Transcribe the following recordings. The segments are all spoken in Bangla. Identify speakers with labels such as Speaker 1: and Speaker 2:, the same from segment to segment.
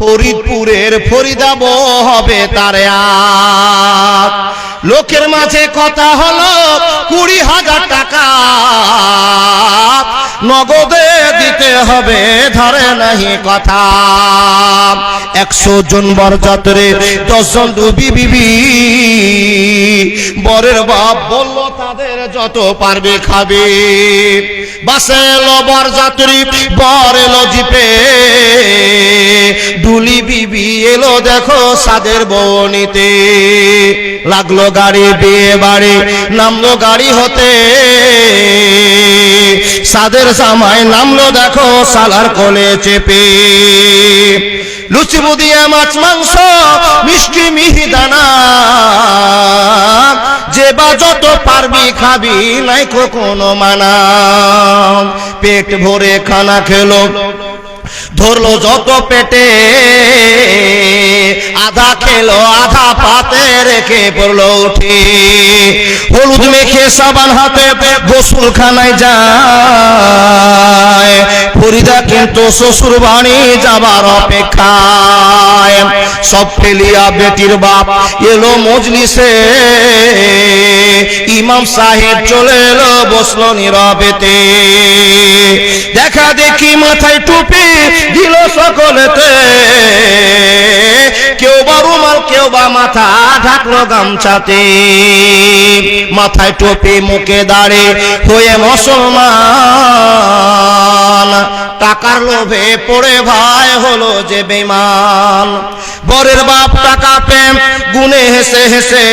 Speaker 1: ফরিদপুরের ফরিদাব হবে তারে। লোকের মাঝে কথা হলো কুড়ি হাজার টাকা। নগদে দিতে হবে, ধরে নাহি কথা। একশো জন বরযাত্রে দশজন ডুবি বিবি বরের বাপ বলল তাদের যত পারবে খাবে। বাসে এলো বরযাত্রী, বর এলো জিপে। ডুলি বিবি এলো দেখো সাদের বনিতে। লাগল গাড়ি বিয়ে বাড়ি, নামলো গাড়ি হতে। সাদের জামাই নামলো দেখো সালার কোলে চেপে। লুচি বুদিয়া মাছ, মাংস, মিষ্টি মিহিদানা। বা যত পারবি খাবি, নাই কোনো মানা পেট ভরে খানা খেলো, ধরলো যত পেটে। আধা খেলো, আধা পাতে রেখে পড়ল উঠে। হলুদ মেখে সাবান হাতে গোসল খানায় যায়। ফরিদা কিন্তু শ্বশুর বাড়ি যাবার অপেক্ষায়। সব ফেলিয়া বেটির বাপ এলো মজলিসে। ইমাম সাহেব চলে এলো বসল নীরবেতে। দেখা মাথায় টুপি দিল সকলেতে। কেউ বা রুমাল, কেউ বা মাথা ঢাকলো গামছাতে। মাথায় টুপি মুখে দাঁড়ে হয়ে মুসলমান। টাকার লোভে পড়ে ভাই হলো যে বেমান বরের বাপ টাকা প্রেম গুনে হেসে হেসে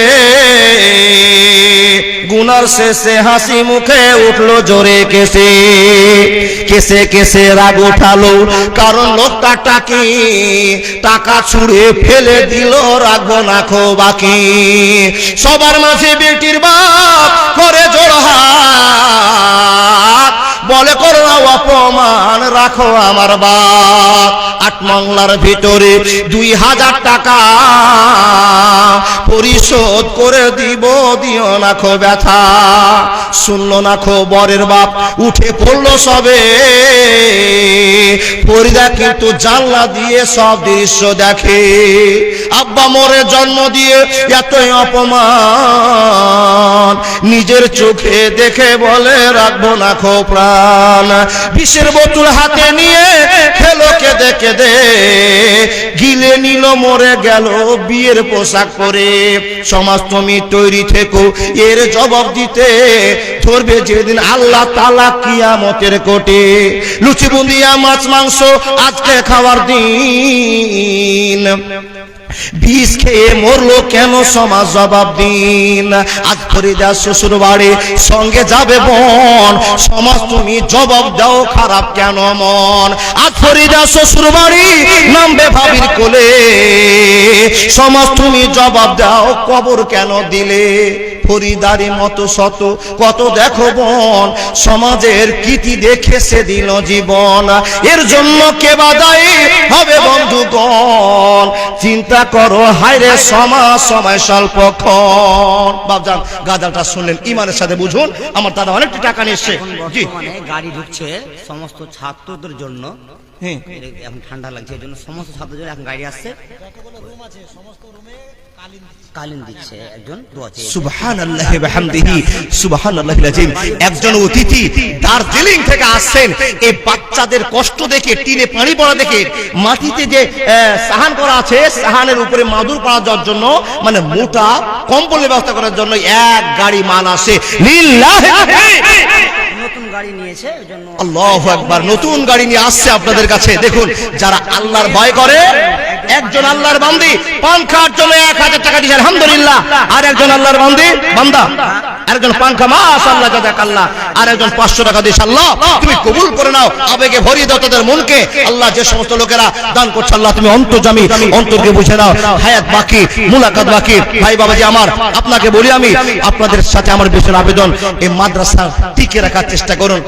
Speaker 1: গুনার শেষে হাসি মুখে উঠল জোরে কেসে কেসে কেসে রাগ উঠালো, কারণ লোকটা টাকি টাকা ছুড়ে ফেলে দিল রাখব না খো বাকি। সবার মাঝে বেটির বাপ করে হাত। বলে করো না, অপমান রাখো আমার বাপ। আট মংলার ভিতরে দুই হাজার টাকা পরিশোধ করে দিব, দিও না খো ব্যথা। শুনল না খো বরের বাপ, উঠে পড়ল সবে। ফরিদা কিন্তু জানলা দিয়ে সব দৃশ্য দেখে। আব্বা মোরে জন্ম দিয়ে এতই অপমান। নিজের চোখে দেখে বলে, রাখব না খো প্রাণ। বিষের বোতল হাতে নিয়ে খেলো দেখে গিলে নিল, মরে গেল, বিয়ের পোশাক পরে। সমাজ তুমি তৈরি থেকো, এর জবাব দিতে ধরবে যেদিন আল্লাহ তালা কিয়ামতের কোটে। লুচি বুন্দিয়া, মাছ, মাংস, আজকে খাওয়ার দিন। বিষ খেয়ে মরলো কেন সমাজ জবাব দিন? আজ ফরিদা শ্বশুর বাড়ি সঙ্গে যাবে বোন সমাজ তুমি জবাব দাও, খারাপ কেন মন? আজ শ্বশুর বাড়ি নামবে ভাবির কোলে। সমাজ তুমি জবাব দাও, কবর কেন দিলে? ফরিদারি মতো শত, কত দেখো বোন। সমাজের কীতি দেখে সে দিল জীবন। এর জন্য কে বাদাই হবে চিন্তা করো হায়রে সমাজ সময় স্বল্পক্ষণ। বাবজান গাদালটা শুনলেন ইমানের সাথে বুঝুন আমার দাদা অনেকটা টাকা নিয়ে এসছে। জি।
Speaker 2: গাড়ি ঢুকছে সমস্ত ছাত্রদের জন্য।
Speaker 1: হ্যাঁ
Speaker 2: এখন ঠান্ডা লাগছে এই জন্য সমস্ত ছাত্রদের এখন গাড়ি আসছে। কালিন দিচ্ছে। একজন দোয়া চেয়ে
Speaker 1: বিহামদিহি সুবহানাল্লাহিল আযীম একজন অতিথি দার্জিলিং থেকে আসছেন। এই বাচ্চাদের কষ্ট দেখে টিনে পানি পড়া দেখে মাটিতে যে সাহান করা আছে সাহানের উপরে মাদুর পড়া যাওয়ার জন্য মানে মোটা কম্বলের ব্যবস্থা করার জন্য এক গাড়ি মাল আসে। লিল্লাহি
Speaker 2: নতুন গাড়ি নিয়েছে
Speaker 1: আল্লাহু আকবার নতুন গাড়ি নিয়ে আসছে আপনাদের কাছে। দেখুন যারা আল্লাহর ভয় করে একজন আল্লাহর বান্দি পান জন্য এক হাজার টাকা দিয়েছে আলহামদুলিল্লাহ। আর একজন আল্লাহর বান্দি, বান্দা। আরেকজন পাঙ্খা মাস আল্লাহ আল্লাহ আর একজন পাঁচশো টাকা দিয়েছে আল্লাহ, তুমি কবুল করে নাও। আবেগে ভরিয়ে দাও তাদের মনকে। আল্লাহ যে সমস্ত লোকেরা দান করছে, আল্লাহ, তুমি অন্তর্জামি অন্তরকে বুঝে নাও। হায়াত বাকি, মুলাকাত বাকি। ভাই বাবাজি আমার, আপনাকে বলি আমি, আপনাদের সাথে আমার বিশেষ আবেদন। এই মাদ্রাসা টিকে রাখার চেষ্টা করুন।